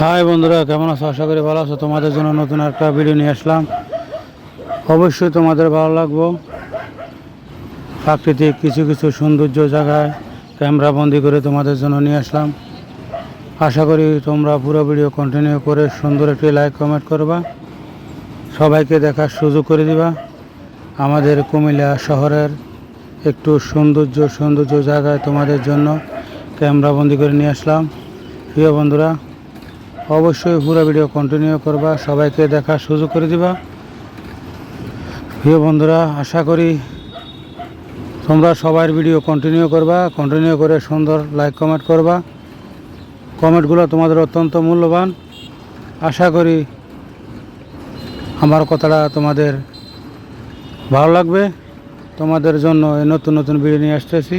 High বন্ধুরা, কেমন আছো? আশা করি ভালো আছো। তোমাদের জন্য নতুন একটা ভিডিও নিয়ে আসলাম। অবশ্যই তোমাদের ভালো লাগবো। প্রাকৃতিক কিছু কিছু সৌন্দর্য জায়গায় ক্যামেরা বন্দি করে তোমাদের জন্য নিয়ে আসলাম। আশা করি তোমরা পুরো ভিডিও কন্টিনিউ করে সুন্দর একটি লাইক কমেন্ট করবা। সবাইকে দেখার সুযোগ করে দিবা। আমাদের কুমিল্লা শহরের একটু সৌন্দর্য সৌন্দর্য জায়গায় তোমাদের জন্য ক্যামেরা বন্দি করে নিয়ে আসলাম। প্রিয় বন্ধুরা অবশ্যই পুরো ভিডিও কন্টিনিউ করবা, সবাইকে দেখার সুযোগ করে দিবা। প্রিয় বন্ধুরা, আশা করি তোমরা সবার ভিডিও কন্টিনিউ করবা কন্টিনিউ করে সুন্দর লাইক কমেন্ট করবা। কমেন্টগুলো তোমাদের অত্যন্ত মূল্যবান। আশা করি আমার কথাটা তোমাদের ভালো লাগবে। তোমাদের জন্য নতুন নতুন ভিডিও নিয়ে আসতেছি।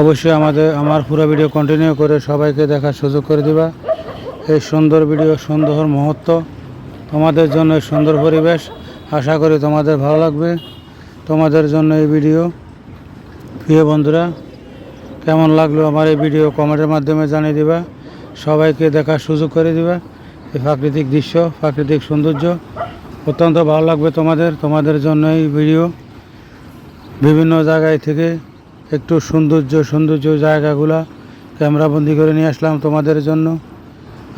অবশ্যই আমাদের, আমার পুরো ভিডিও কন্টিনিউ করে সবাইকে দেখার সুযোগ করে দিবা। এই সুন্দর ভিডিও, সুন্দর মুহূর্ত তোমাদের জন্য সুন্দর পরিবেশ। আশা করি তোমাদের ভালো লাগবে। তোমাদের জন্য এই ভিডিও। প্রিয় বন্ধুরা, কেমন লাগল আমার এই ভিডিও? কমেন্টের মাধ্যমে জানিয়ে দিবা। সবাইকে দেখার সুযোগ করে দিবা। এই প্রাকৃতিক দৃশ্য, প্রাকৃতিক সৌন্দর্য অত্যন্ত ভালো লাগবে তোমাদের। তোমাদের জন্য এই ভিডিও বিভিন্ন জায়গায় থেকে একটু সৌন্দর্য সৌন্দর্য জায়গাগুলা ক্যামেরাবন্দি করে নিয়ে আসলাম তোমাদের জন্য।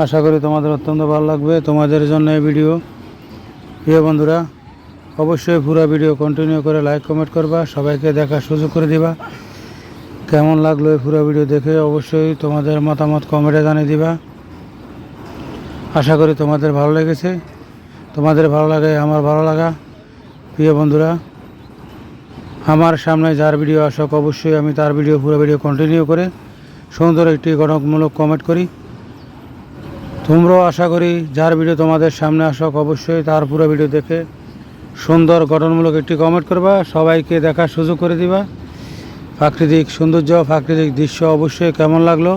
আশা করি তোমাদের অত্যন্ত ভালো লাগবে তোমাদের জন্য এই ভিডিও। প্রিয় বন্ধুরা, অবশ্যই পুরো ভিডিও কন্টিনিউ করে লাইক কমেন্ট করবা, সবাইকে দেখার সুযোগ করে দিবা। কেমন লাগল এই পুরো ভিডিও দেখে অবশ্যই তোমাদের মতামত কমেন্টে জানিয়ে দিবা। আশা করি তোমাদের ভালো লেগেছে। তোমাদের ভালো লাগে, আমার ভালো লাগা। প্রিয় বন্ধুরা, আমার সামনে যার ভিডিও আসক, অবশ্যই আমি তার ভিডিও, পুরো ভিডিও কন্টিনিউ করে সুন্দর একটি গঠনমূলক কমেন্ট করি। তোমরাও আশা করি যার ভিডিও তোমাদের সামনে আসক, অবশ্যই তার পুরো ভিডিও দেখে সুন্দর গঠনমূলক একটি কমেন্ট করবা, সবাইকে দেখার সুযোগ করে দিবা। প্রাকৃতিক সৌন্দর্য, প্রাকৃতিক দৃশ্য অবশ্যই কেমন লাগল,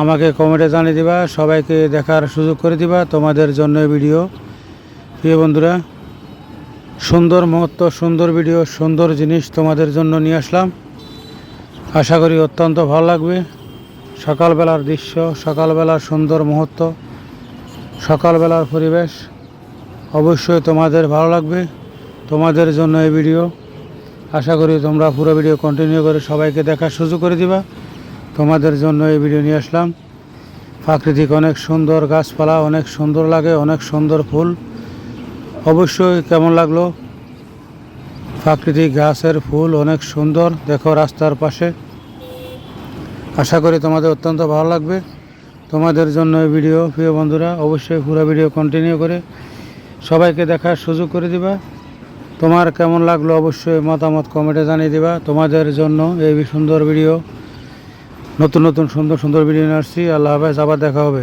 আমাকে কমেন্টে জানিয়ে দিবা, সবাইকে দেখার সুযোগ করে দিবা। তোমাদের জন্য ভিডিও প্রিয় বন্ধুরা, সুন্দর মুহূর্ত, সুন্দর ভিডিও সুন্দর জিনিস তোমাদের জন্য নিয়ে আসলাম। আশা করি অত্যন্ত ভালো লাগবে। সকালবেলার দৃশ্য, সকালবেলার সুন্দর মুহূর্ত সকালবেলার পরিবেশ অবশ্যই তোমাদের ভালো লাগবে, তোমাদের জন্য এই ভিডিও। আশা করি তোমরা পুরো ভিডিও কন্টিনিউ করে সবাইকে দেখার সুযোগ করে দিবা। তোমাদের জন্য এই ভিডিও নিয়ে আসলাম। প্রাকৃতিক অনেক সুন্দর গাছপালা, অনেক সুন্দর লাগে, অনেক সুন্দর ফুল। অবশ্যই কেমন লাগল? প্রাকৃতিক গাছের ফুল অনেক সুন্দর, দেখো রাস্তার পাশে। আশা করি তোমাদের অত্যন্ত ভালো লাগবে। তোমাদের জন্য এই ভিডিও, প্রিয় বন্ধুরা, অবশ্যই পুরো ভিডিও কন্টিনিউ করে সবাইকে দেখার সুযোগ করে দিবা। তোমার কেমন লাগল অবশ্যই মতামত কমেন্টে জানিয়ে দিবা। তোমাদের জন্য এই সুন্দর ভিডিও, নতুন নতুন সুন্দর সুন্দর ভিডিও নিয়ে আসছি। আল্লাহ হাফেজ, আবার দেখা হবে।